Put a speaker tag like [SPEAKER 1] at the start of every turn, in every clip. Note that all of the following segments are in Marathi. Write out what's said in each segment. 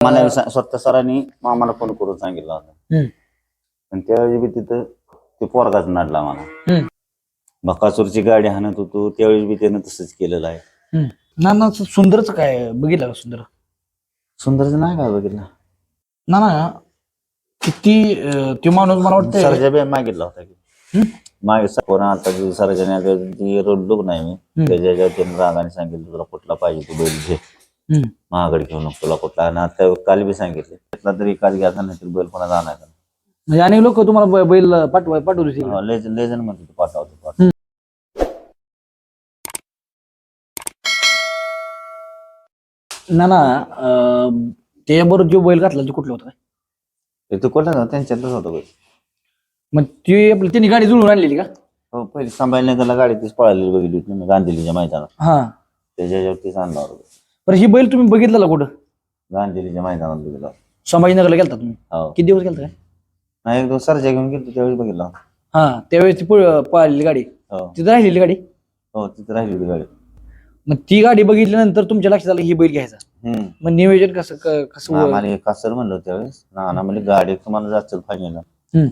[SPEAKER 1] मला स्वतः सरांनी मामाला फोन करून सांगितलं होतं. आणि त्यावेळी बी तिथं ते पोरगाच नडला मला. बकासूरची गाडी हाणत होतो त्यावेळी बी त्यानं तसंच केलेलं आहे.
[SPEAKER 2] ना ना सुंदरच काय बघितलं का सुंदर
[SPEAKER 1] सुंदरच नाही काय बघितलं
[SPEAKER 2] ना ना किती अं, तो माणूस मला वाटतं
[SPEAKER 1] सरजा बी मागितला होता की? मागे फोन आता की सरजाने रडलो नाही मी. त्याच्या त्यानं रागाने सांगितलं तुला कुठला पाहिजे तू बैल घे. महागड घेऊ नको तुला कुठला आणि आता काल बी सांगितलं. त्यातला तरी एकाच घ्यायचा नाही तर बैल कोणाचा आणायचा
[SPEAKER 2] म्हणजे अनेक लोक तुम्हाला ब- बैल पाठवा पाठवले तिकडे.
[SPEAKER 1] हा, लेजन लेजन म्हणतो तू पाठवतो पाठव.
[SPEAKER 2] ना ना अं, त्याच्याबरोबर जो बैल घातला तो कुठला होता? काय?
[SPEAKER 1] ते तू कोणता त्यांच्यातच होतं बैल.
[SPEAKER 2] मग ती आपली त्यांनी गाडी जुळून आणलेली का?
[SPEAKER 1] हो पहिले संभाजीनगरला गाडी तीच पळालेली बघितली होती मी गांधीलीच्या मैदानात.
[SPEAKER 2] हा.
[SPEAKER 1] त्याच्यावरतीच आणला होता.
[SPEAKER 2] बरं ही बैल तुम्ही बघितला कुठं?
[SPEAKER 1] गांधीलीच्या मैदानात बघितला.
[SPEAKER 2] संभाजीनगरला गेलता तुम्ही?
[SPEAKER 1] हो.
[SPEAKER 2] किती दिवस गेलता काय?
[SPEAKER 1] नाही एक दोन सरजा घेऊन गेलो त्यावेळी बघितला.
[SPEAKER 2] हा त्यावेळेस ती पळालेली गाडी.
[SPEAKER 1] हो.
[SPEAKER 2] तिथं राहिलेली गाडी?
[SPEAKER 1] हो तिथे राहिली होती गाडी.
[SPEAKER 2] मग ती गाडी बघितल्यानंतर तुमच्या लक्षात आलं की ही बैल घ्यायचा?
[SPEAKER 1] हम्म.
[SPEAKER 2] मग नियोजन कसं क- कसं
[SPEAKER 1] आम्हाला एका म्हणलं त्यावेळेस. ना ना म्हणजे गाडी तुम्हाला जास्त फायनल.
[SPEAKER 2] हम्म.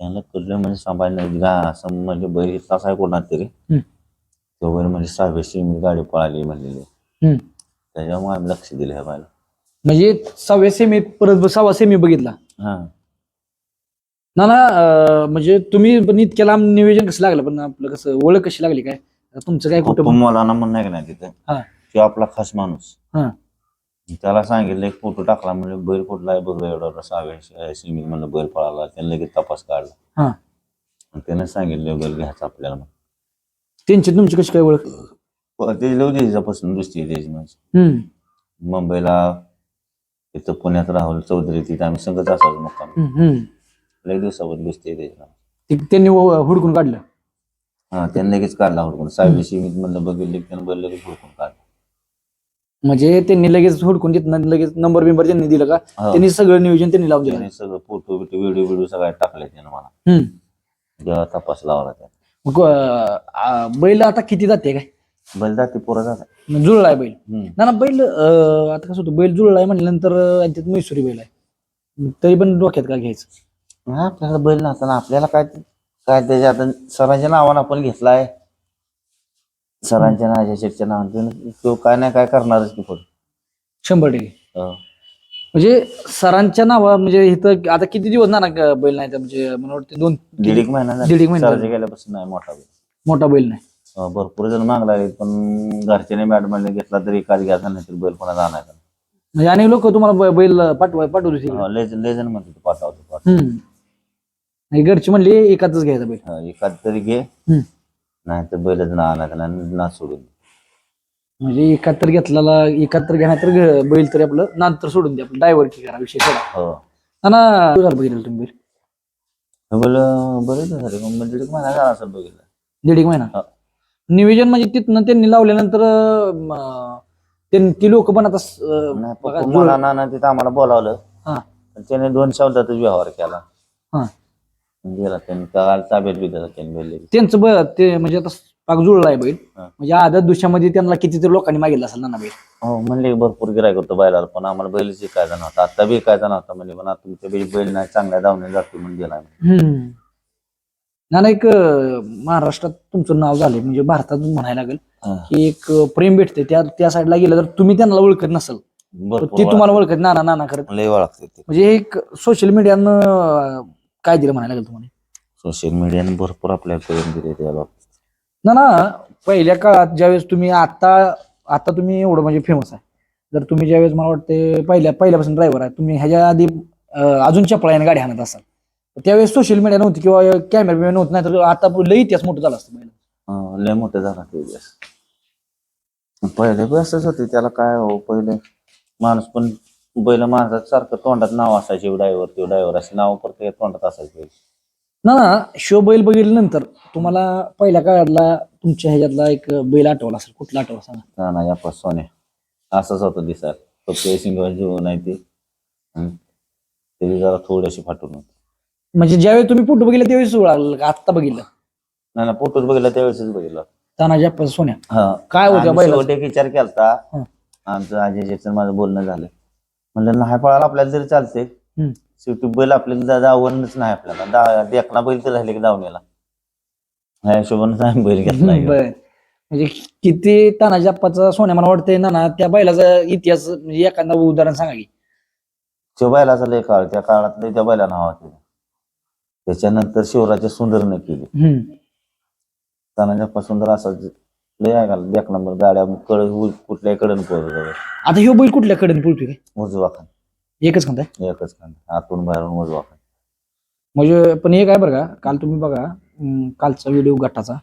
[SPEAKER 1] त्यांना कुठलं म्हणजे संभाजीनगर गा असं म्हणजे बैल इथला आहे कोणात तरी
[SPEAKER 2] हम्म.
[SPEAKER 1] तो बैल म्हणजे सहावीशी मी गाडी पळाली म्हणलेली.
[SPEAKER 2] हम्म.
[SPEAKER 1] त्याच्यामुळे आम्ही लक्ष दिलं ह्या बायला
[SPEAKER 2] म्हणजे सहाव्या सेमी परत सहावा सेमी बघितला?
[SPEAKER 1] हा.
[SPEAKER 2] ना ना अं, म्हणजे तुम्ही पण इतक्या लांब नियोजन कसं लागलं? पण आपलं कसं ओळख कशी लागली काय? तुमचं काय कुठं
[SPEAKER 1] मला ना म्हणणं आहे का नाही तिथं?
[SPEAKER 2] हा.
[SPEAKER 1] तो आपला खास माणूस.
[SPEAKER 2] हा.
[SPEAKER 1] त्याला सांगितलं एक फोटो टाकला म्हणजे बैल कुठला आहे बघ एवढा सहाव्या सिमी म्हणलं बैल पळाला त्याने लगेच तपास काढला.
[SPEAKER 2] हा.
[SPEAKER 1] आणि त्याने सांगितलं बैल घ्यायचा आपल्याला.
[SPEAKER 2] त्यांची तुमची कशी काय ओळख?
[SPEAKER 1] प- ते लव दिवसापासून दुसरी त्याची माझी
[SPEAKER 2] हम्म.
[SPEAKER 1] मुंबईला इथं पुण्यात राहुल चौधरी तिथे आम्ही संगत असायचो मुक्काम
[SPEAKER 2] हम्म.
[SPEAKER 1] लई दिवसावर दुसरी त्याची.
[SPEAKER 2] ते- त्यांनी व- हुडकून काढलं
[SPEAKER 1] हा त्याने लगेच काढला हुडकून सहावी सीमित म्हणलं बघितलं की त्यानं बैल लगेच हुडकून काढला
[SPEAKER 2] म्हणजे त्यांनी लगेच हुडकून तिथनं लगेच नंबर बिंबर त्यांनी दिलं का
[SPEAKER 1] हो.
[SPEAKER 2] त्यांनी सगळं नियोजन त्यांनी लावून दिलं
[SPEAKER 1] त्याने सगळं फोटो बिटो व्हिडिओ व्हिडिओ सगळं टाकले त्यानं मला
[SPEAKER 2] हम्म.
[SPEAKER 1] जेव्हा तपास लावला त्या
[SPEAKER 2] मग अं, आ, बैल आता किती जाते काय
[SPEAKER 1] बैल जाते पोरं जातात.
[SPEAKER 2] मग जुळलाय बैल.
[SPEAKER 1] हम्म.
[SPEAKER 2] ना ना बैल अं, आता कसं होतं बैल जुळलाय म्हटल्यानंतर अं, त्यात मैसुरी बैल आहे. तरी पण डोक्यात का घ्यायचं?
[SPEAKER 1] हा, आपल्याला बैल नसताना आपल्याला काय ते- काय त्याच्या आता सरांच्या नावानं आपण घेतलाय. सरांच्या नावाच्या शेटच्या नावानं तो काय नाही काय करणारच की पुढे.
[SPEAKER 2] शंभर टक्के.
[SPEAKER 1] हो.
[SPEAKER 2] म्हणजे सरांच्या नावा म्हणजे इथं आता किती दिवस ना ना बैल नाही? तर म्हणजे मला वाटतं दोन
[SPEAKER 1] दीड एक महिना झाला.
[SPEAKER 2] दीड एक महिना
[SPEAKER 1] सरांच्या गेल्यापासून नाही मोठा बैल.
[SPEAKER 2] मोठा बैल नाही.
[SPEAKER 1] भरपूर जण मागला पण घरच्याने मॅडम घेतला तरी एकाच घ्यायचा नाही तर बैल कोणाचा आणायचा
[SPEAKER 2] म्हणजे अनेक लोक तुम्हाला ब- बैल पाठवा पाठवले तिकडे.
[SPEAKER 1] हो, लेजन लेजन म्हणतो तू पाठवतो पाठव.
[SPEAKER 2] हम्म. आणि घरची म्हणली एकाच घ्यायचा बैल.
[SPEAKER 1] हो, एकाच तरी घे.
[SPEAKER 2] हम्म.
[SPEAKER 1] नाही तर बैलच ना आणायचा नाही ना सोडून
[SPEAKER 2] म्हणजे एकाहत्तर घेतलेला एकाहत्तर घेणार तर घ- बैल तरी आपलं नंतर सोडून द्या आपलं ड्रायव्हर की करा विषय सोडा
[SPEAKER 1] हो.
[SPEAKER 2] ना बघितलं तुम्ही बैल?
[SPEAKER 1] बैल बरेच झाले म्हणजे एक महिना झाला असं बघितलं.
[SPEAKER 2] दीड एक महिना?
[SPEAKER 1] हा.
[SPEAKER 2] नियोजन म्हणजे तिथनं त्यांनी लावल्यानंतर अं, ती लोक पण आता स- अं,
[SPEAKER 1] नाही
[SPEAKER 2] बघा,
[SPEAKER 1] पप्पू मला नाना तिथं आम्हाला बोलावलं
[SPEAKER 2] हा.
[SPEAKER 1] पण त्याने दोन शब्दातच व्यवहार केला
[SPEAKER 2] हा.
[SPEAKER 1] गेला त्यांनी काल ताब्यात बी दिला त्यांनी बैल
[SPEAKER 2] त्यांचं ब ते म्हणजे आता पाक जुळला आहे बैल
[SPEAKER 1] हा.
[SPEAKER 2] म्हणजे आदत दुसऱ्यामध्ये त्यांना कितीतरी लोकांनी मागितलं असेल ना बैल
[SPEAKER 1] हो म्हणले भरपूर गिरायक होतं बैलाला पण आम्हाला बैल शिकायचा नव्हता आता बी शिकायचा नव्हता म्हणजे पण आता तुमच्या बैल बैल नाही चांगल्या धावणे जातो म्हणून गेला
[SPEAKER 2] हम्म. ना ना एक महाराष्ट्रात तुमचं नाव झालंय म्हणजे भारतात म्हणायला लागेल. की एक प्रेम भेटते त्या त्या साईडला गेलं तर तुम्ही त्यांना ओळखत नसेल. ती तुम्हाला ओळखत नाना नाना करत म्हणजे एक सोशल मीडियानं काय दिलं म्हणायला लागेल तुम्हाला?
[SPEAKER 1] सोशल मीडियाने भरपूर आपल्याला करून दिले त्या बाबतीत.
[SPEAKER 2] ना ना पहिल्या काळात ज्यावेळेस तुम्ही आता आता तुम्ही एवढं म्हणजे फेमस आहे. जर तुम्ही ज्यावेळेस मला वाटते पहिल्या पहिल्यापासून ड्रायव्हर आहे तुम्ही ह्याच्या आधी अजून चपळाने गाडी हाणत असाल. त्यावेळेस सोशल मीडिया नव्हती किंवा कॅमेरा बिमेरा नव्हतं नाही तर आता लई इतिहास मोठं झालं असतं.
[SPEAKER 1] अं, लय मोठं झाला ते दिवस पहिले बी असंच होते त्याला काय हो पहिले माणूस पण बैल माणसात सारखं तोंडात नाव असायचे ड्रायव्हर ते ड्रायव्हर असे नाव प्रत्येक तोंडात असायचे.
[SPEAKER 2] ना ना शो बैल बघितल्यानंतर तुम्हाला पहिल्या काळातला तुमच्या ह्याच्यातला एक बैल आठवला असेल कुठला आठवला सांगा?
[SPEAKER 1] ना ना या सोने असंच होतं दिसाय फक्त सिंग जीव नाही ते. जरा थोडीशी फाटून होती.
[SPEAKER 2] म्हणजे ज्यावेळी तुम्ही फोटो बघितला त्यावेळेस ओळखलं का आत्ता बघितलं.
[SPEAKER 1] नाही ना फोटोच बघितला त्यावेळेसच बघितलं.
[SPEAKER 2] तानाजी अप्पा सोन्या.
[SPEAKER 1] हा.
[SPEAKER 2] काय होत्या
[SPEAKER 1] आम्ही
[SPEAKER 2] बैलाचं?
[SPEAKER 1] शेवटी एक विचार केलता
[SPEAKER 2] हं.
[SPEAKER 1] आमचं अजय माझं बोलणं झालं. म्हणलं नाही पळाला आपल्याला तरी चालते
[SPEAKER 2] हम्म.
[SPEAKER 1] शेवटी बैल आपल्याला दा- नाही आपल्याला. दा देखना बैल तर राहिले की दावणीला ह्या हिशोबानं बैल घेतला
[SPEAKER 2] बर. म्हणजे किती तानाजी आप्पाचा सोन्या मला वाटतंय ना ना त्या बैलाचा इतिहास म्हणजे एखादा उदाहरण सांगा की.
[SPEAKER 1] तो बैलाचा लय काळ त्या काळात लय त्या बैला नाव केलं त्याच्यानंतर शिवराच्या सुंदरने केली.
[SPEAKER 2] हम्म.
[SPEAKER 1] तानाच्या सुंदर असा लय आहे एक नंबर गाड्या कळ कुठल्याही कडन पोहोचत
[SPEAKER 2] आता ह्यो बैल कुठल्या कडे पळतोय काय?
[SPEAKER 1] उजवा खान
[SPEAKER 2] एकच म्हणताय
[SPEAKER 1] एकच खान आतून बाहेरून उजवा खान
[SPEAKER 2] म्हणजे पण एक आहे बरं का काल तुम्ही बघा अं, कालचा व्हिडिओ गटाचा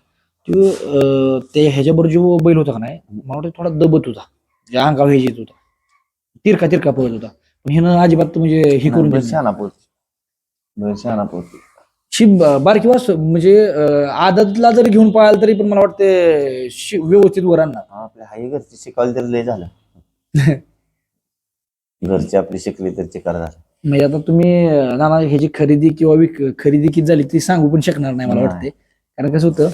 [SPEAKER 2] तो अं, ते ह्याच्याबरोबर जो बैल होता का नाही मला वाटतं थोडा दबत होता. ज्या अंगावर हे येत होता. तिरका तिरका पळत होता. पण ह्यानं अजिबात म्हणजे हे करून
[SPEAKER 1] बैल
[SPEAKER 2] दिलं नाही.
[SPEAKER 1] शहाणा पोहोच बैल शहाणा पोहोच
[SPEAKER 2] शी बारकी वाजतो म्हणजे आदतला जरी घेऊन पळाल तरी पण मला वाटतं शि- व्यवस्थित वर आणणार.
[SPEAKER 1] आपल्या हाई घरची शिकवली तरी लय झालं. घरची आपली शिकली तर चिकार झालं
[SPEAKER 2] म्हणजे आता तुम्ही अं, नाना ह्याची खरेदी किंवा विक खरेदी किती झाली ती सांगू पण शकणार नाही मला
[SPEAKER 1] नाही.
[SPEAKER 2] वाटते कारण कसं होतं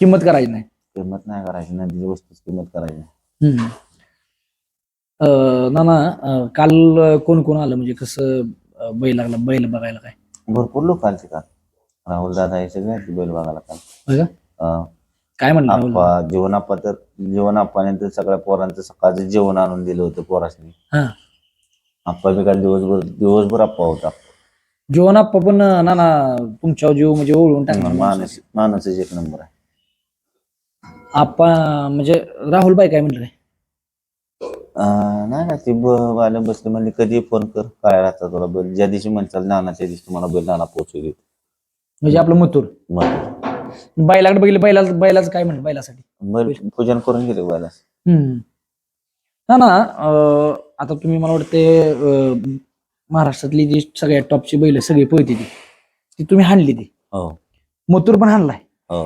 [SPEAKER 2] किंमत करायची नाही.
[SPEAKER 1] किंमत नाही करायची नदीची वस्तूच किंमत करायची नाही.
[SPEAKER 2] हम्म. अं, नाना अं, काल कोण कोण आलं? म्हणजे कसं अं, बैल लागला बैल बघायला काय?
[SPEAKER 1] भरपूर लोक आलते का राहुल दादा हे सगळे बैल बघायला
[SPEAKER 2] होय का? काय म्हणलं राहुल?
[SPEAKER 1] आप्पा जीवन आप्पा तर जीवन आप्पाने तर सगळ्या पोरांचं सकाळचं जेवण आणून दिलं होतं पोरासनी.
[SPEAKER 2] हा.
[SPEAKER 1] आप्पा बी काल दिवसभर दिवसभर आप्पा होता.
[SPEAKER 2] जीवन आप्पा पण अं, नाना तुमच्यावर जीव म्हणजे ओळून टाकणार
[SPEAKER 1] मानस मानसच एक नंबर आहे.
[SPEAKER 2] आप्पा म्हणजे राहुल बाई काय म्हणलं
[SPEAKER 1] अं, नाही ना ती ब- वाले बसले म्हणजे कधी फोन कर काय राहता तुला? बैल ज्या दिवशी म्हणचाल नाना त्या दिवशी तुम्हाला बैल नाना पोहोचू देत.
[SPEAKER 2] म्हणजे आपलं मथुर.
[SPEAKER 1] मग
[SPEAKER 2] बैलाकडे बघितलं बैला बैलाचं काय म्हणलं बैलासाठी?
[SPEAKER 1] बैल पूजन करून गेले बैला
[SPEAKER 2] हम्म. ना ना अं, आता तुम्ही मला वाटते अं, महाराष्ट्रातली जी सगळ्यात टॉपची बैल सगळी पळती ती. ती तुम्ही हाणली ती.
[SPEAKER 1] हो.
[SPEAKER 2] मथुर पण हाणलाय.
[SPEAKER 1] हो.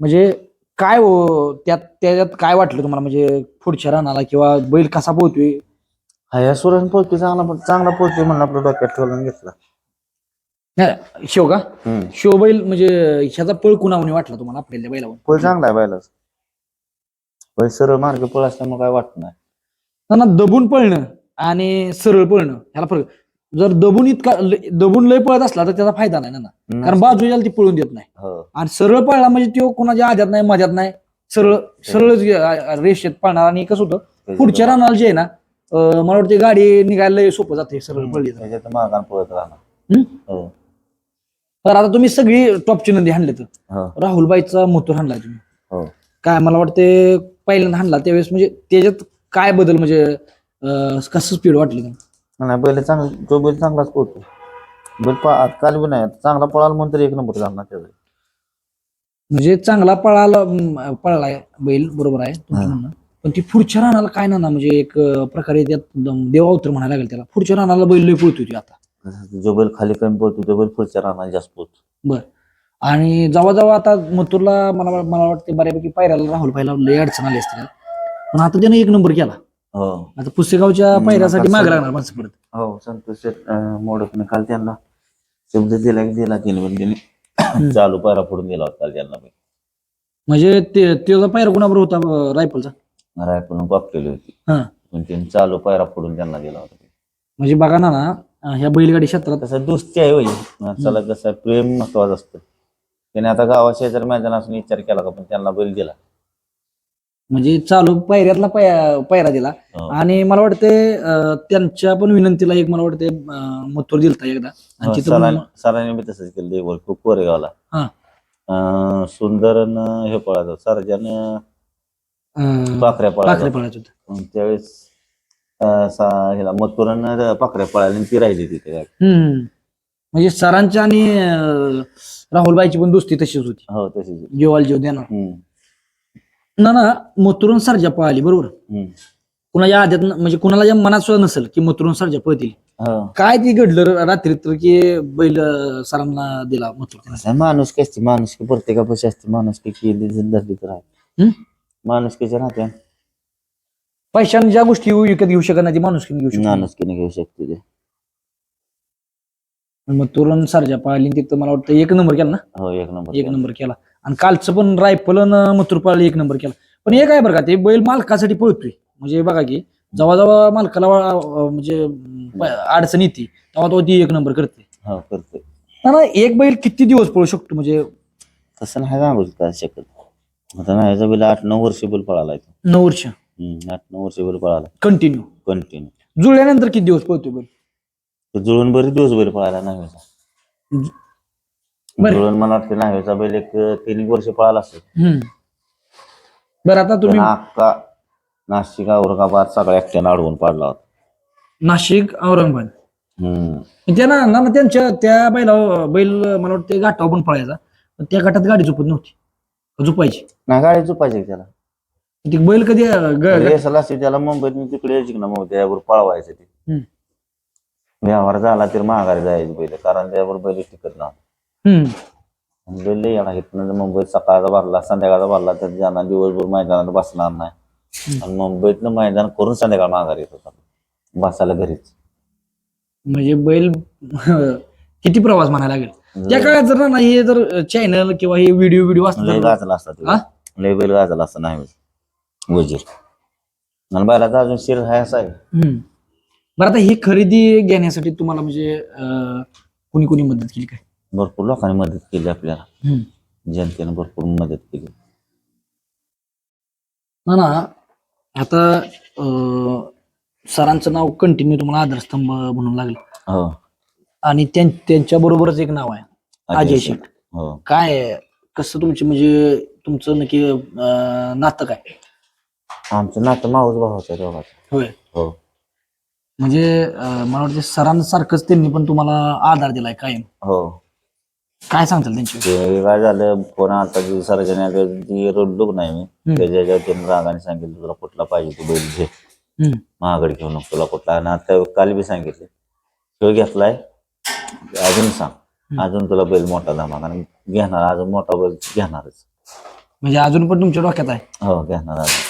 [SPEAKER 2] म्हणजे काय हो त्यात त्याच्यात काय वाटलं तुम्हाला? म्हणजे पुढच्या रानाला किंवा बैल कसा पोहतोय
[SPEAKER 1] हा या सुरण पोहोचतो चांगला पण चांगला पोहोचतो म्हणून आपल्या डोक्यात ठेवून घेतला.
[SPEAKER 2] नाही, शिव का?
[SPEAKER 1] हम्म.
[SPEAKER 2] शिव बैल म्हणजे ह्याचा पळ कुणावणी वाटला तुम्हाला आपल्याला बैलावर?
[SPEAKER 1] पळ चांगला आहे बैलाच. बैल सरळ मार्ग पळ असल्यामुळे काय वाटत नाही.
[SPEAKER 2] ना ना दबून पळणं आणि सरळ पळणं ह्याला फरक. जर दबून इतका दबून लय पळत असला तर त्याचा फायदा नाही ना ना. कारण बाजूला ती पळून देत नाही.
[SPEAKER 1] हो.
[SPEAKER 2] आणि सरळ पळला म्हणजे तो कोणाच्या आद्यात नाही मध्यात नाही. सरळ सरळच गे- आ- आ- रेषेत पळणार आणि कसं होतं? पुढच्या रानाला जे आहे ना अं, मला वाटतं गाडी निघायला लय सोपं जाते सरळ पळली तर.
[SPEAKER 1] त्याच्यात मागान पळत राहणार.
[SPEAKER 2] हम्म?
[SPEAKER 1] हो.
[SPEAKER 2] तर आता तुम्ही सगळी टॉपची नंदी हाणले तर? राहुलबाईचा मोतूर हाणलाय तुम्ही.
[SPEAKER 1] हो.
[SPEAKER 2] काय मला वाटते पहिल्यांदा हाणला त्यावेळेस म्हणजे त्याच्यात काय बदल म्हणजे अं, कसं स्पीड वाटली
[SPEAKER 1] नाही बैल चांगला तो बैल चांगलाच पोहतो बैल पा काल बी नाही चांगला पळाला म्हणून तर एक नंबर झाला त्याचा
[SPEAKER 2] म्हणजे चांगला पळाला अं, पळालाय बैल बरोबर आहे तुमचं
[SPEAKER 1] हा.
[SPEAKER 2] म्हणणं. पण ती पुढच्या रानाला काय ना म्हणजे एक अं, प्रकारे त्यात दम- देवावतर म्हणायला लागेल त्याला. पुढच्या रानाला बैल लय पळतोय ती आता.
[SPEAKER 1] जो बैल खाली कमी पळतो तो बैल पुढच्या राहणार जास्त पोहतो
[SPEAKER 2] बर. आणि जेव्हा जेव्हा आता मथुरला मला मला वाटते बऱ्यापैकी पायऱ्याला राहुल पाहिला लय अडचण आली असते पण आता त्याने एक नंबर केला.
[SPEAKER 1] हो.
[SPEAKER 2] आता पुसेगावच्या पायऱ्यासाठी
[SPEAKER 1] आता
[SPEAKER 2] मागे लागणार माणसं परत.
[SPEAKER 1] हो संतोष मोडकने काल त्यांना शब्द दिला की दिला तिने पण त्यांनी चालू पायरा फोडून दिला होता काल त्यांना
[SPEAKER 2] म्हणजे ते त्याचा पायरा कुणाबरोबर होता रायफलचा?
[SPEAKER 1] रायपूर पापलेली होती.
[SPEAKER 2] हा.
[SPEAKER 1] पण त्यांनी चालू पायरा फोडून त्यांना दिला होता.
[SPEAKER 2] म्हणजे बघा ना ना ह्या बैलगाडी क्षेत्रात.
[SPEAKER 1] तसं दोस्ती आहे होई माणसाला कसं प्रेम महत्वाचं असतं. त्याने आता गावा शेजारी मैदान असून विचार केला का पण त्यांना बैल दिला.
[SPEAKER 2] म्हणजे चालू पायऱ्यातला पाय- पायरा दिला.
[SPEAKER 1] हो.
[SPEAKER 2] आणि मला वाटते अं, त्यांच्या पण विनंतीला एक मला वाटते अं, मथुर दिलता एकदा. आणि
[SPEAKER 1] हो,
[SPEAKER 2] तिथं पण-
[SPEAKER 1] सरांनी सरांनी बी तसंच केलं देवळ खूप कोरेगावला.
[SPEAKER 2] हा.
[SPEAKER 1] अं, सुंदरन हे पळायचं सरजन
[SPEAKER 2] अं,
[SPEAKER 1] पाखऱ्या
[SPEAKER 2] पाखरे
[SPEAKER 1] पळायचं
[SPEAKER 2] पळायचं होतं.
[SPEAKER 1] त्यावेळेस ह्याला मथुरन पाखऱ्या पळायला आणि ती राहिली तिथे.
[SPEAKER 2] हम्म. म्हणजे सरांच्या आणि अं, राहुलबाईची पण दोस्ती तशीच होती.
[SPEAKER 1] हो तशीच
[SPEAKER 2] जेवाल जेव देणार.
[SPEAKER 1] हम्म,
[SPEAKER 2] ना ना मथुरून सरजा पळाली बरोबर?
[SPEAKER 1] हम्म.
[SPEAKER 2] कुणाच्या आद्यात न- म्हणजे कुणाला या मनात सुद्धा नसेल की मथुरून सरजा पळतील?
[SPEAKER 1] हो.
[SPEAKER 2] काय ती घडलं र- रात्री तर की बैल अं, सरांना दिला मथुर
[SPEAKER 1] असं माणुसकी असते माणुसकी प्रत्येकापाशी असते माणुसकी केली धरली तर आहे.
[SPEAKER 2] हम्म?
[SPEAKER 1] राहत्या.
[SPEAKER 2] पैशाने ज्या गोष्टी विकत घेऊ शकत नाही ती माणूस घेऊ शकतो
[SPEAKER 1] माणुसकीने घेऊ शकते ते.
[SPEAKER 2] मग तरुण सरजा पाहिली तिथं मला वाटतं एक नंबर केला ना?
[SPEAKER 1] हो एक नंबर
[SPEAKER 2] एक नंबर केला. आणि कालचं पण रायफल मथुर पाळली एक नंबर केला. पण एक आहे बरं का ते बैल मालकासाठी पळतोय. म्हणजे बघा की जेव्हा जेव्हा मालकाला अं, म्हणजे प- अडचण येते तेव्हा तो ती एक नंबर करते.
[SPEAKER 1] हो
[SPEAKER 2] ना ना एक बैल किती दिवस पळू शकतो? म्हणजे
[SPEAKER 1] तसं नाही सांगू शकत. आता नाही बिल आठ नऊ वर्ष बिल पळाला.
[SPEAKER 2] नऊ वर्ष.
[SPEAKER 1] हम्म, आठ नऊ वर्ष बिल पळाला.
[SPEAKER 2] कंटिन्यू
[SPEAKER 1] कंटिन्यू
[SPEAKER 2] जुळल्यानंतर किती दिवस पळतो बैल
[SPEAKER 1] जुळून बरेच दिवस बैल पळाला
[SPEAKER 2] बरं.
[SPEAKER 1] जुळून मला वाटतं नाव्याचा बैल एक तीन एक वर्ष पळाला असेल.
[SPEAKER 2] हम्म. बरं आता तुम्ही
[SPEAKER 1] त्यांना अक्का नाशिक औरंगाबाद सगळ्या एकट्यानं अडवून पाडला होता.
[SPEAKER 2] नाशिक औरंगाबाद.
[SPEAKER 1] हम्म.
[SPEAKER 2] त्या ना ना त्यांच्या त्या बैला बैल मला वाटतं घाटावर पण पळायचा. पण त्या घाटात गाडी झोपत नव्हती. झोपायची?
[SPEAKER 1] नाही गाडी झोपायची त्याला?
[SPEAKER 2] ती बैल कधी अं, ग-
[SPEAKER 1] रेसल असते त्याला मुंबईत तिकडे यायची ना मग त्यावर पळवायचं ते
[SPEAKER 2] हम्म.
[SPEAKER 1] व्यवहार झाला तर माघारी जायची बैल कारण त्यावर बैल टिकत ना
[SPEAKER 2] हम्म.
[SPEAKER 1] बैल येणार इथनं मुंबईत सकाळचा भरला संध्याकाळचा भरला तर जाणार दिवसभर मैदानात बसणार नाही आणि मुंबईतनं मैदान करून संध्याकाळ माघारी येत होता बसायला घरीच
[SPEAKER 2] म्हणजे बैल किती प्रवास म्हणायला लागेल त्या काळात जर ना हे जर चॅनल किंवा हे व्हिडिओ व्हिडिओ
[SPEAKER 1] लय
[SPEAKER 2] असतात
[SPEAKER 1] गाजला असता ते.
[SPEAKER 2] हा?
[SPEAKER 1] लय बैल गाजला असता नाही वजीर. आणि बैलाचा अजून शिर आहे असा आहे.
[SPEAKER 2] हम्म. बरं आता ही खरेदी घेण्यासाठी तुम्हाला म्हणजे अं, कुणी कुणी मदत केली काय?
[SPEAKER 1] भरपूर लोकांनी मदत केली आपल्याला.
[SPEAKER 2] हम्म.
[SPEAKER 1] जनतेनं भरपूर मदत केली.
[SPEAKER 2] ना ना आता अं, सरांचं नाव कंटिन्यू तुम्हाला आधारस्तंभ म्हणून लागलं.
[SPEAKER 1] हो.
[SPEAKER 2] आणि त्यांच्या बरोबरच एक नाव आहे. अजय शेठ.
[SPEAKER 1] हो.
[SPEAKER 2] काय आहे? कसं तुमची म्हणजे तुमचं नक्की अं, नातं काय?
[SPEAKER 1] आमचं नातं माऊस भावाचं आहे दोघांचं.
[SPEAKER 2] होय.
[SPEAKER 1] हो.
[SPEAKER 2] म्हणजे अं, मला वाटतं सरांसारखंच त्यांनी पण तुम्हाला आधार दिलाय कायम.
[SPEAKER 1] हो.
[SPEAKER 2] काय सांगताल त्यांची
[SPEAKER 1] ते काय झालं फोन आता जी सर्जन जी रडलोक नाही मी त्याच्या त्यांनी रागाने सांगितलं तुला कुठला पाहिजे तू बैल घे.
[SPEAKER 2] हम्म.
[SPEAKER 1] महागड घेऊ नको तुला कुठला. आणि आता काल बी सांगितले तो घेतलाय अजून सांग. अजून तुला बैल मोठा जमा आणि घेणार अजून मोठा बैल घेणारच.
[SPEAKER 2] म्हणजे अजून पण तुमच्या डोक्यात आहे?
[SPEAKER 1] हो घेणार अजून.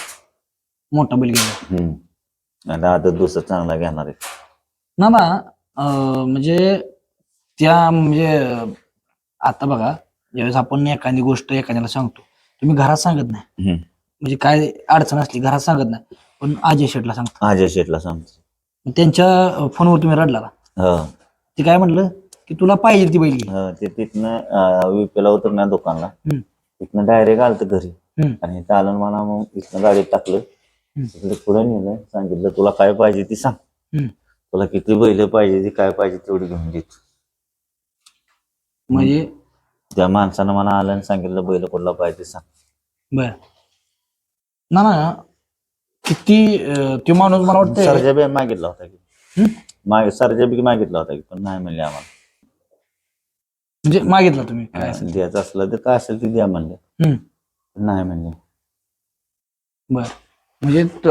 [SPEAKER 2] मोठा बैल
[SPEAKER 1] हम्म. आणि आता दुसरं चांगला घेणार आहे.
[SPEAKER 2] ना ना अं, म्हणजे त्या म्हणजे आता बघा ज्यावेळेस आपण एखादी गोष्ट एखाद्याला सांगतो तुम्ही घरात सांगत नाही.
[SPEAKER 1] हम्म.
[SPEAKER 2] म्हणजे काय अडचण असली घरात सांगत नाही पण अजय शेटला सांगतो.
[SPEAKER 1] अजय शेठला सांगतो.
[SPEAKER 2] मग त्यांच्या फोनवर तुम्ही रडला
[SPEAKER 1] हो.
[SPEAKER 2] ते काय म्हटलं की तुला पाहिजे ती बैल. घे
[SPEAKER 1] हो, ते तिथनं विपेला उतरणार दुकानला.
[SPEAKER 2] हम्म.
[SPEAKER 1] तिथनं डायरेक्ट आलं घरी.
[SPEAKER 2] हम्म.
[SPEAKER 1] आणि चालून मला मग इथनं गाडीत टाकलं. तिकडे पुढे नेलं सांगितलं तुला काय पाहिजे ती सांग. तुला किती बैल पाहिजे ती काय पाहिजे तेवढी घेऊन देतो
[SPEAKER 2] म्हणजे?
[SPEAKER 1] त्या माणसानं मला आलं आणि सांगितलं बैल कुठला पाहिजे ते सांग.
[SPEAKER 2] बर. ना ना किती अं, तो माणूस मला वाटतं
[SPEAKER 1] सरजा बी मागितला होता की? मागे सरजा बी मागितला होता की पण नाही म्हणले आम्हाला.
[SPEAKER 2] म्हणजे मागितला तुम्ही? काय असेल.
[SPEAKER 1] द्यायचं असलं तर काय असेल ते द्या म्हणले.
[SPEAKER 2] हम्म.
[SPEAKER 1] नाही म्हणले.
[SPEAKER 2] बर. म्हणजे त-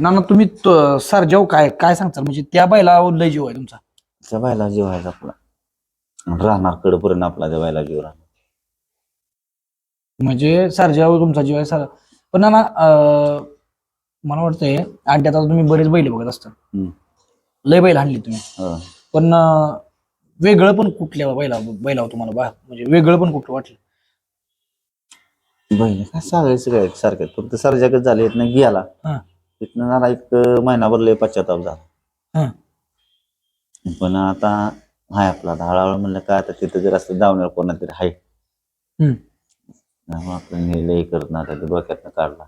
[SPEAKER 2] ना ना तुम्ही त- सरजाव काय काय सांगताल? म्हणजे त्या बैला लय जीव आहे तुमचा.
[SPEAKER 1] त्या बायला जीव आहे आपला. राहणार कडपर्यंत आपला त्या बायला जीव राहणार.
[SPEAKER 2] म्हणजे सरजाव तुमचा जीव आहे सर. पण ना ना अं, मला वाटतंय अड्ड्यात आता तुम्ही बरेच बैल बघत असता.
[SPEAKER 1] हम्म.
[SPEAKER 2] लय बैल आणली तुम्ही.
[SPEAKER 1] हो.
[SPEAKER 2] पण अं, वेगळं पण कुठल्या बैला बैलावर तुम्हाला बा म्हणजे वेगळं पण कुठलं वाटलं?
[SPEAKER 1] बहिणी काय सांगायचं काय सारखं? फक्त सरजागत झाले इथनं गेला.
[SPEAKER 2] हा.
[SPEAKER 1] तिथनं जरा एक महिनाभर लय पश्चाताप झाला.
[SPEAKER 2] हा.
[SPEAKER 1] पण आता हाय आपला आता हळूहळू म्हणलं काय आता तिथं जर असं जाऊन कोणातरी हाय.
[SPEAKER 2] हम्म.
[SPEAKER 1] त्यामुळे आपलं नेलंही करत ना आता डोक्यातनं काढला.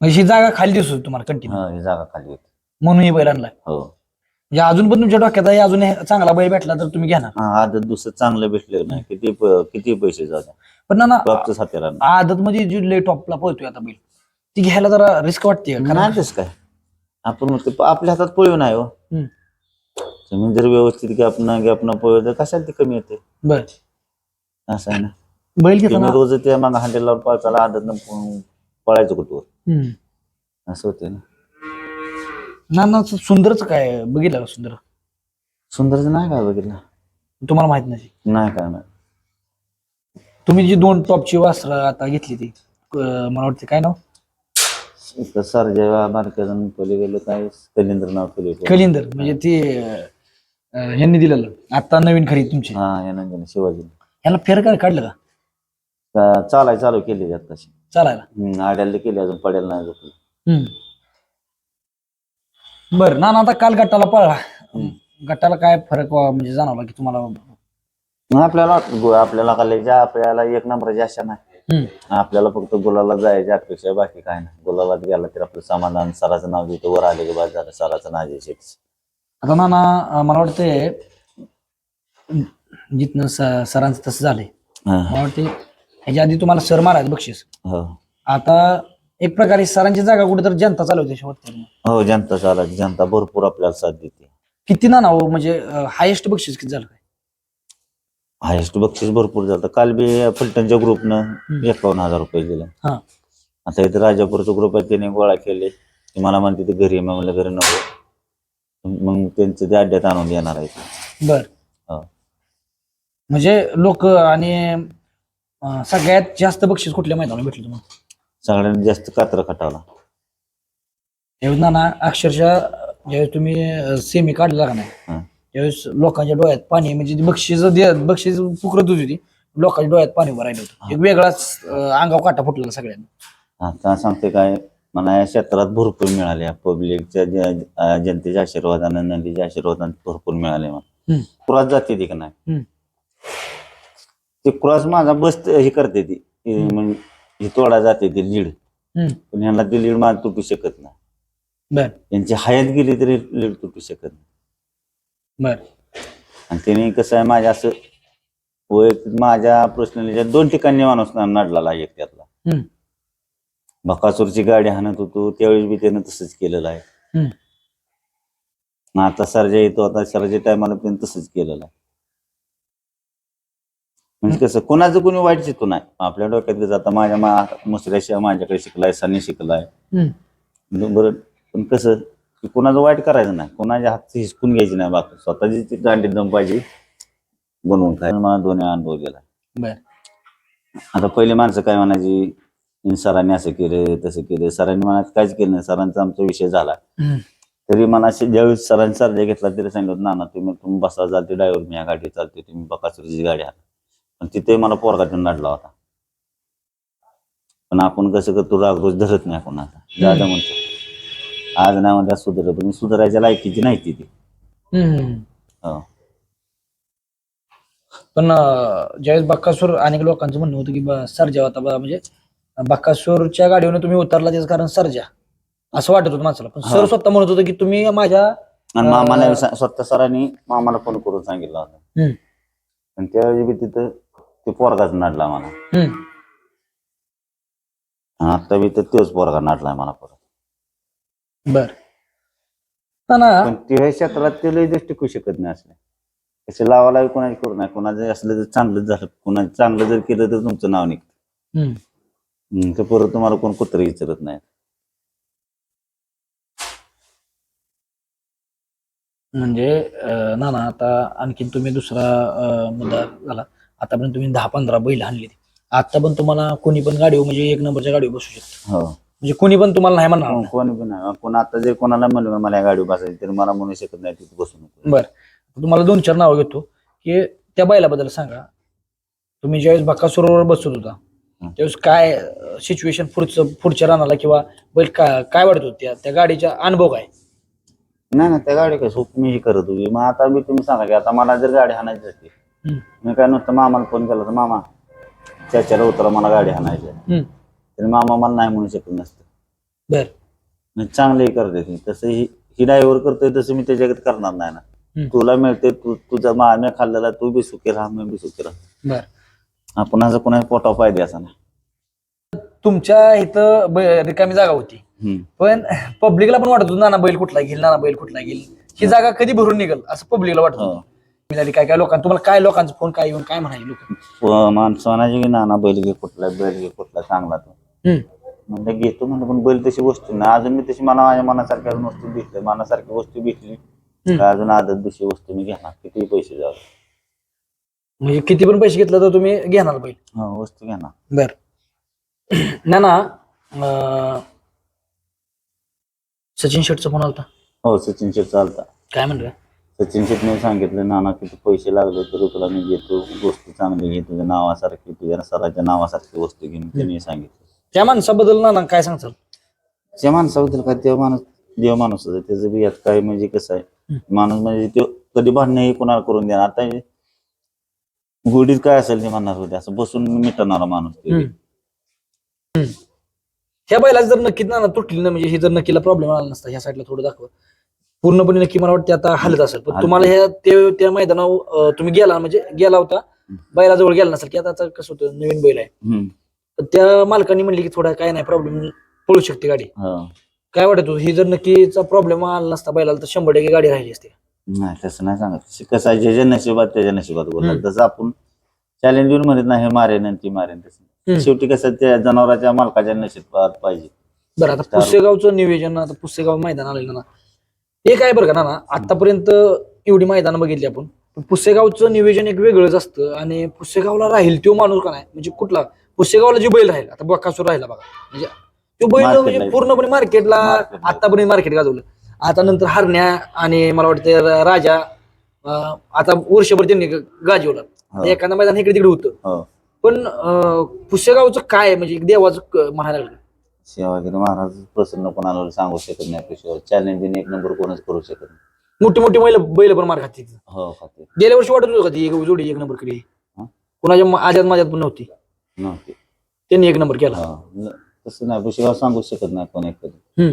[SPEAKER 2] म्हणजे ही जागा खाली दिसत होती तुम्हाला कंटिन्यू
[SPEAKER 1] हा ही जागा खाली होती.
[SPEAKER 2] म्हणून ही बैल आणलाय.
[SPEAKER 1] हो.
[SPEAKER 2] म्हणजे अजून पण तुमच्या डोक्यात आहे अजून हे चांगला बैल भेटला तर तुम्ही घेणार
[SPEAKER 1] हा आदत दुसरं चांगलं भेटलं नाही. किती प- किती पैसे जातात?
[SPEAKER 2] पण ना ना
[SPEAKER 1] साथीला
[SPEAKER 2] आदत मध्ये जी लय टॉपला पळतोय आता बैल ती घ्यायला जरा रिस्क वाटते का? कारण
[SPEAKER 1] काय आपण म्हणतो प- आपल्या हातात पळू नाही हो.
[SPEAKER 2] हम्म.
[SPEAKER 1] तुम्ही जर व्यवस्थित गॅप ना गॅप न पळू तर कशाला ते कमी येते?
[SPEAKER 2] बर.
[SPEAKER 1] असं आहे ना.
[SPEAKER 2] बैल
[SPEAKER 1] तुम्ही
[SPEAKER 2] घेताना
[SPEAKER 1] रोज त्या मागं हांडेला पळचाला आदत न पळायचं
[SPEAKER 2] हम्म.
[SPEAKER 1] असं होते ना.
[SPEAKER 2] ना ना सुंदरच काय बघितलं का सुंदर?
[SPEAKER 1] सुंदरचं नाही काय बघितलं?
[SPEAKER 2] तुम्हाला माहीत नाही.
[SPEAKER 1] नाही काय नाही.
[SPEAKER 2] तुम्ही जी दोन टॉपची वस्त्र आता घेतली ती अं, मला वाटते काय नाव?
[SPEAKER 1] इथं सरजेवा बारक्याजण पहिले गेलं काय? कलिंद्र नाव पहिले
[SPEAKER 2] कलिंदर म्हणजे ती अं, ह्यांनी दिलेलं. आता नवीन खरीद तुमची.
[SPEAKER 1] हा या नंतर शिवाजी.
[SPEAKER 2] ह्याला फेर काय काढलं का?
[SPEAKER 1] चालाय चालू केली आता तशी.
[SPEAKER 2] चालायला?
[SPEAKER 1] हम्म, आड्याला केली अजून पडेल नाही
[SPEAKER 2] हम्म. बर ना आता काल गटाला पळला गटाला काय फरक वा- म्हणजे जाणवला की तुम्हाला?
[SPEAKER 1] मग आपल्याला गो- आपल्याला कॉलेजच्या आपल्याला एक नंबरची आशा नाही
[SPEAKER 2] हम्म.
[SPEAKER 1] आपल्याला फक्त गुलाला जायची अपेक्षा बाकी काय नाही. गुलालात गेला तर आपलं समाधान सराचं नाव देतो वर आले की बाद झालं सराचं नाव द्यायचे
[SPEAKER 2] आता नाना अं, मला वाटतंय जिथनं स- सरांचं तसं झालंय. मला वाटते ह्याच्या आधी तुम्हाला सर मारायचं बक्षीस.
[SPEAKER 1] हो.
[SPEAKER 2] आता एक प्रकारे सरांची जागा कुठेतरी जनता चालवते शेवटपर्यंत.
[SPEAKER 1] हो जनता चालायची. जनता भरपूर आपल्याला साथ देते.
[SPEAKER 2] किती नाना हो? म्हणजे हायेस्ट बक्षीस किती झालं काय?
[SPEAKER 1] हायेस्ट बक्षीस भरपूर झालं. काल बी फलटणच्या ग्रुपनं एकावन्न हजार रुपये दिले.
[SPEAKER 2] हा.
[SPEAKER 1] आता इथे राजापूरचा ग्रुप आहे त्याने गोळा केले. ते मला म्हणते ते घरी आहे. मी म्हणलं घरी नको. मग त्यांचं ते अड्ड्यात आणून देणार आहे ते.
[SPEAKER 2] बर.
[SPEAKER 1] हो.
[SPEAKER 2] म्हणजे लोक आणि अं, सगळ्यात जास्त बक्षीस कुठल्या मैदानाला भेटलं तुम्हाला?
[SPEAKER 1] सगळ्यांनी जास्त कात्र खटावला.
[SPEAKER 2] त्यावेळेस नाना अक्षरशः ज्यावेळेस तुम्ही सेमी काढला का नाही
[SPEAKER 1] हा.
[SPEAKER 2] त्यावेळेस लोकांच्या डोळ्यात पाणी म्हणजे ती बक्षीस दे- बक्षीस पुकरत होती ती लोकांच्या डोळ्यात पाणी राहिलं होतं. एक वेगळाच अं, अंगावर काटा फुटलेला सगळ्यांना.
[SPEAKER 1] आता सांगते काय मला या क्षेत्रात भरपूर मिळाले पब्लिकच्या जनतेच्या आशीर्वादानं नदीच्या आशीर्वादानं भरपूर मिळाले मला.
[SPEAKER 2] हम्म.
[SPEAKER 1] क्रॉस जाते ती का नाही?
[SPEAKER 2] हम्म.
[SPEAKER 1] ते क्रॉस माझा बस हे करते ती मग ही तोडा जाते ती लीड.
[SPEAKER 2] हम्म.
[SPEAKER 1] पण यांना ती लीड मला तुटू शकत नाही.
[SPEAKER 2] बर.
[SPEAKER 1] यांची हयात गेली तरी लीड तुटू शकत नाही.
[SPEAKER 2] बर.
[SPEAKER 1] आणि त्याने कसं आहे माझ्या असं वैयक्तिक माझ्या पर्सनलीच्या दोन ठिकाणी माणूस नडलेला आहे एक त्यातला.
[SPEAKER 2] हम्म.
[SPEAKER 1] बकासूरची गाडी हाणत होतो त्यावेळेस बी त्यानं तसंच केलेलं आहे.
[SPEAKER 2] हम्म.
[SPEAKER 1] आता सर्जा येतो आता सर्जा टायमाला पण तसंच केलेलं आहे. म्हणजे कसं कोणाचं कोणी वाईट शिकू नाही. आपल्या डोक्यात कसं आता माझ्या मा मुसऱ्याशिवाय माझ्याकडे शिकलाय सनी शिकलाय.
[SPEAKER 2] हम्म.
[SPEAKER 1] बरं पण कसं की कोणाचं वाईट करायचं नाही. कोणाच्या हातचं हिसकून घ्यायची नाही बाकी. स्वतःची ती दांडी पाहिजे बनवून खायला मला दोन्ही अनुभव गेला. आता पहिले माणसं काय म्हणायची सरांनी असं केलं तसं केलं. सरांनी मनात काहीच केलं नाही. सरांचा आमचा विषय झाला.
[SPEAKER 2] हम्म.
[SPEAKER 1] तरी मला असे ज्यावेळेस सरांनी सर्जा घेतला तरी सांगितलं होतं, नाना तुम्ही तुम्ही बसा चालते ड्रायव्हर मी या गाडी चालते तुम्ही बकासुरची गाडी आहात पण तिथे मला पोरगाटून नडला होता पण आपण कसं करतो रागरोज धरत नाही कोणाचा दादा म्हणतो आज नाही म्हणता सुधार पण सुधारायच्या लायकीची नाही ती. हो.
[SPEAKER 2] पण ज्यावेळेस बक्कासूर अनेक लोकांचं म्हणणं होतं की सर्जा होता बा, म्हणजे बक्कासूरच्या गाडीवर तुम्ही उतरला त्याचं कारण सर्जा असं वाटत होतं माणसाला पण सर
[SPEAKER 1] हा.
[SPEAKER 2] स्वतः म्हणत होतं की तुम्ही माझ्या
[SPEAKER 1] आणि मामाला स्वतः सरांनी मामाला फोन करून सांगितलं होतं. आणि त्यावेळी तिथं ते पोरगाच नडला मला.
[SPEAKER 2] हम्म.
[SPEAKER 1] आणि आता बी तर तोच पोरगा नडलाय मला परत.
[SPEAKER 2] बर. ना ना
[SPEAKER 1] पण त्या क्षेत्रात ते लय दिवस टिकू शकत नाही असले. तसे लावाला कोणाची करू नाही कोणाचं असलं तर चांगलं झालं. कोणाचं चांगलं जर केलं तर तुमचं नाव निघतं.
[SPEAKER 2] हम्म.
[SPEAKER 1] हम्म, तर परत तुम्हाला कोण कुत्र विचारत नाही
[SPEAKER 2] म्हणजे अं, ना ना आता आणखीन तुम्ही दुसरा अं, मुद्दा झाला. आतापर्यंत तुम्ही दहा पंधरा बैल आणली आता पण तुम्हाला कोणी पण गाडीवर म्हणजे एक नंबरच्या गाडीवर बसू शकतो.
[SPEAKER 1] हो.
[SPEAKER 2] म्हणजे कोणी पण तुम्हाला नाही म्हणणार.
[SPEAKER 1] कोण- कोणी पण कोण आता जर कोणाला म्हणलं मला या गाडी बसायची तर मला म्हणू शकत नाही तिथे बसू नको.
[SPEAKER 2] बर. तुम्हाला दोन चार नावं घेतो. की त्या बैलाबद्दल सांगा. तुम्ही ज्यावेळेस बकासुरावर बसत होता त्यावेळेस काय सिच्युएशन पुढचं पुढच्या रानाला किंवा बैल काय काय वाटत होत त्या त्या गाडीचा अनुभव काय?
[SPEAKER 1] नाही ना त्या गाडी काय सोप मी ही करत होती. मग आता मी तुम्ही सांगा की आता मला जर गाडी हाणायची असते. मी काय नुसतं मामाला फोन केला तर मामा त्याच्याला उतरा मला गाडी हाणायची आहे."
[SPEAKER 2] हम्म.
[SPEAKER 1] तर मामा मला नाही म्हणू शकत नसतं.
[SPEAKER 2] बर.
[SPEAKER 1] चांगलंही करते ती. तसं ही ही ड्रायव्हर करतोय तसं मी त्याच्याकडे करणार नाही ना.
[SPEAKER 2] हम्म.
[SPEAKER 1] तुला मिळते तू तुझा मा मी खाल्लेला तू बी सुखी राहा मी बी सुखी राहा.
[SPEAKER 2] बर.
[SPEAKER 1] आपण असं कोणा पोटा पाहिजे असं ना.
[SPEAKER 2] तुमच्या इथं ब- रिकामी जागा होती.
[SPEAKER 1] हम्म.
[SPEAKER 2] पण पब्लिकला पण वाटत होतं नाना बैल कुठला घेईल नाना बैल कुठला घेईल? ही जागा कधी भरून निघल असं पब्लिकला वाटत
[SPEAKER 1] हो.
[SPEAKER 2] होतं. झाली काय काय लोकांना तुम्हाला काय लोकांचा फोन काय येऊन काय म्हणाले लोक?
[SPEAKER 1] व माणसं म्हणायचे की नाना बैल घे कुठला बैल घे कुठला चांगला तो. म्हणलं घेतो म्हणलं पण बैल तशी वस्तू नाही. अजून मी तशी मला माझ्या मनासारख्या अजून वस्तू भेटली मनासारखी वस्तू भेटली. अजून आदत दुसरी वस्तू मी घेणार. किती पैसे जाऊ
[SPEAKER 2] म्हणजे किती पण पैसे घेतले तर तुम्ही घेणार बैल?
[SPEAKER 1] हो वस्तू घेणार.
[SPEAKER 2] बर. नाना अं, सचिन शेटचा फोन आलता?
[SPEAKER 1] हो सचिन शेट चालता.
[SPEAKER 2] काय म्हणलं?
[SPEAKER 1] सचिन शेटने सांगितलं नाना किती पैसे लागले तरी तुला? मी घेतो वस्तू चांगली घे तुझ्या नावासारखी तुझ्या सराच्या नावासारखी वस्तू घे मी त्यांनी सांगितलं.
[SPEAKER 2] त्या माणसाबद्दल नाना काय सांगचाल
[SPEAKER 1] त्या माणसाबद्दल काय? तेव्हा माणूस देव माणूस त्याचं बी यात काय म्हणजे कसं आहे. माणूस म्हणजे तो कधी भांडणही कोणाला करून देणार? आता हे गोडीत काय असेल ते म्हणणार होते. असं बसून मिटवणारा माणूस तो.
[SPEAKER 2] हम्म. ह्या बैलाच जर नक्कीच ना तुटली ना म्हणजे हे जर नक्कीला प्रॉब्लेम आला नसता ह्या साईडला थोडं दाखवा. पूर्णपणे नक्की मला वाटते आता हालत असेल. पण. तुम्हाला ह्या ते त्या मैदानावर तुम्ही गेला म्हणजे गेला होता. बैलाजवळ गेला नसेल की आता आता कसं होतं? नवीन बैल आहे.
[SPEAKER 1] हम्म.
[SPEAKER 2] पण त्या मालकांनी म्हणले की थोडा काय नाही प्रॉब्लेम पळू शकते गाडी.
[SPEAKER 1] हो.
[SPEAKER 2] काय वाटत होतं ही जर नक्कीचा प्रॉब्लेम आला नसता बैलाला तर शंभर टक्के गाडी राहिली असते.
[SPEAKER 1] नाही तसं नाही सांगत. कसं आहे ज्याच्या नशिबात त्याच्या नशिबात बोलतात.
[SPEAKER 2] हम्म.
[SPEAKER 1] तसं आपण चॅलेंज देऊन म्हणत नाही हे मारेन आणि ती मारेन तसं
[SPEAKER 2] हम्म.
[SPEAKER 1] शेवटी कसं त्या जनावराच्या मालकाच्या नशिबात पाहिजे.
[SPEAKER 2] बरं आता पुसेगावचं नियोजन आता पुसेगाव मैदान आलेलं ना. हे काय बरं का ना आतापर्यंत एवढी मैदान बघितली आपण. पण पुसेगावचं नियोजन एक वेगळंच असतं आणि पुसेगावला राहील तो माणूस का नाही? म्हणजे कुठला? पुसेगावला जे बैल राहील आता बकासूर राहिला बघा. म्हणजे तो बैल म्हणजे. पूर्णपणे मार्केटला. आतापर्यंत मार्केट गाजवलं. आता नंतर हरण्या आणि मला वाटतं राजा आता वर्षभर त्यांनी गाजवलं.
[SPEAKER 1] हो.
[SPEAKER 2] एखादा मैदान इकडे तिकडे होतं.
[SPEAKER 1] हो.
[SPEAKER 2] पण पुसेगावचं काय? म्हणजे एक देवाचं म्हणायला लागलं.
[SPEAKER 1] शिवाजी महाराज प्रसन्न कोणाला सांगू शकत नाही पेशवर चॅलेंजिंग एक नंबर कोणच करू शकत नाही.
[SPEAKER 2] मोठी मोठी बैल बैल पण मार खाते.
[SPEAKER 1] हो खाते.
[SPEAKER 2] गेल्या वर्षी वाटत होतं का ती एक जोडी एक नंबर केली?
[SPEAKER 1] हा?
[SPEAKER 2] कोणाच्या म- आजात माझ्यात पण नव्हती.
[SPEAKER 1] नव्हते.
[SPEAKER 2] त्यांनी एक नंबर केला.
[SPEAKER 1] हा. न- तसं नाही पेशवर सांगू शकत नाही कोण एक
[SPEAKER 2] हम्म.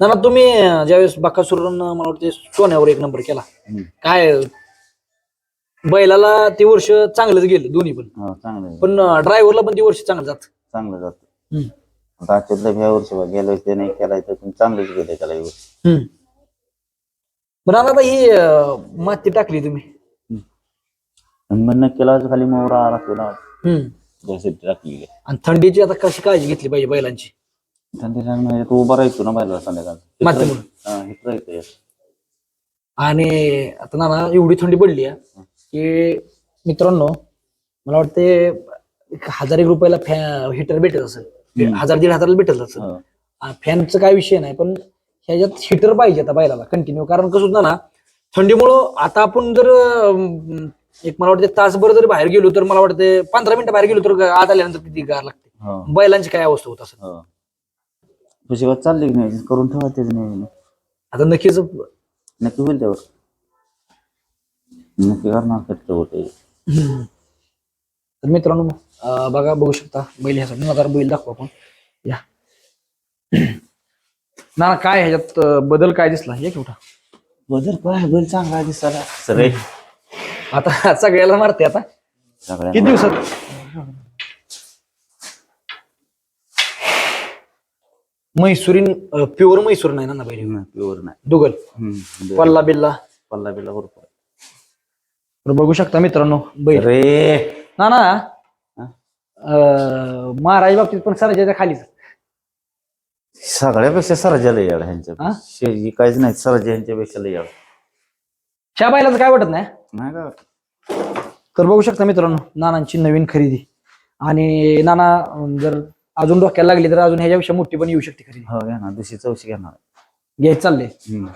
[SPEAKER 2] ना तुम्ही अं, ज्यावेळेस बाकासुर मला वाटते सोन्यावर एक नंबर केला.
[SPEAKER 1] हम्म.
[SPEAKER 2] काय बैलाला ते वर्ष चांगलंच गेलं दोन्ही पण.
[SPEAKER 1] हो चांगलं.
[SPEAKER 2] पण ड्रायव्हरला पण ते वर्ष चांगलं जात.
[SPEAKER 1] चांगलं जातं. आता आजच्यातलं ह्या वर्षी बघ, गेल्या वर्षी ते नाही केलाय तर पण चांगलंच गेलंय त्याला हे वर्षी.
[SPEAKER 2] पण आता ही अं, माती टाकली तुम्ही.
[SPEAKER 1] आणि मग केला खाली मोहरा आला तुला
[SPEAKER 2] हम्म.
[SPEAKER 1] त्यासाठी टाकली
[SPEAKER 2] आणि थंडीची आता कशी काळजी घेतली पाहिजे बैलांची?
[SPEAKER 1] थंडीला म्हणजे तू उभा राहायचो ना बायला संध्याकाळ
[SPEAKER 2] आणि आता ना ना एवढी थंडी पडली आहे की मित्रांनो मला वाटते एक हजार एक रुपयाला फॅन हिटर भेटत असेल हजार दीड हजाराला भेटत असेल
[SPEAKER 1] हो.
[SPEAKER 2] फॅनचं काय विषय नाही पण ह्याच्यात हिटर पाहिजे आता बैलाला कंटिन्यू कारण कसं होतं ना थंडीमुळं आता आपण जर एक मला वाटते तासभर जर बाहेर गेलो तर मला वाटते पंधरा मिनिटं बाहेर गेलो तर आत आल्यानंतर किती गार लागते. बैलांची काय अवस्था होत असेल?
[SPEAKER 1] हो. पुशिवात चालली की नाही? करून ठेवा त्याच नाही
[SPEAKER 2] आता नक्कीच
[SPEAKER 1] नक्की होईल त्यावर. नक्की करणार होते.
[SPEAKER 2] तर मित्रांनो बघा बघू शकता बैल ह्यासाठी ना जरा बैल दाखवू आपण. या. ना काय ह्याच्यात बदल काय दिसला? एक मोठा
[SPEAKER 1] बदल काय बैल चांगला दिसायला. सगळे?
[SPEAKER 2] आता सगळ्याला मारते आता. किती दिवसात? म्हैसुरीन प्युअर म्हैसूर नाही ना बैल?
[SPEAKER 1] प्युअर नाही.
[SPEAKER 2] दुगल. पल्ला बिल्ला.
[SPEAKER 1] पल्ला बिल्ला बरोबर
[SPEAKER 2] बघू शकता मित्रांनो बैल.
[SPEAKER 1] रे
[SPEAKER 2] ना ना? अं, महाराज बाबतीत पण सराच्या खालीच.
[SPEAKER 1] सगळ्यापेक्षा सरजा लय याड
[SPEAKER 2] हा?
[SPEAKER 1] ह्यांच्या शेजी काहीच नाही सरजा ह्यांच्यापेक्षा लय याड.
[SPEAKER 2] ह्या बैलाचं काय वाटत नाही?
[SPEAKER 1] नाही का?
[SPEAKER 2] तर बघू शकता मित्रांनो नानांची नवीन खरेदी. आणि नाना अं, जर अजून डोक्याला लागली तर अजून ह्याच्यापेक्षा मोठी पण येऊ शकते खरेदी.
[SPEAKER 1] हो घ्या ना दुसरी चौशी घेणार.
[SPEAKER 2] घ्यायच चालले
[SPEAKER 1] हम्म.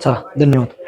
[SPEAKER 2] चला धन्यवाद.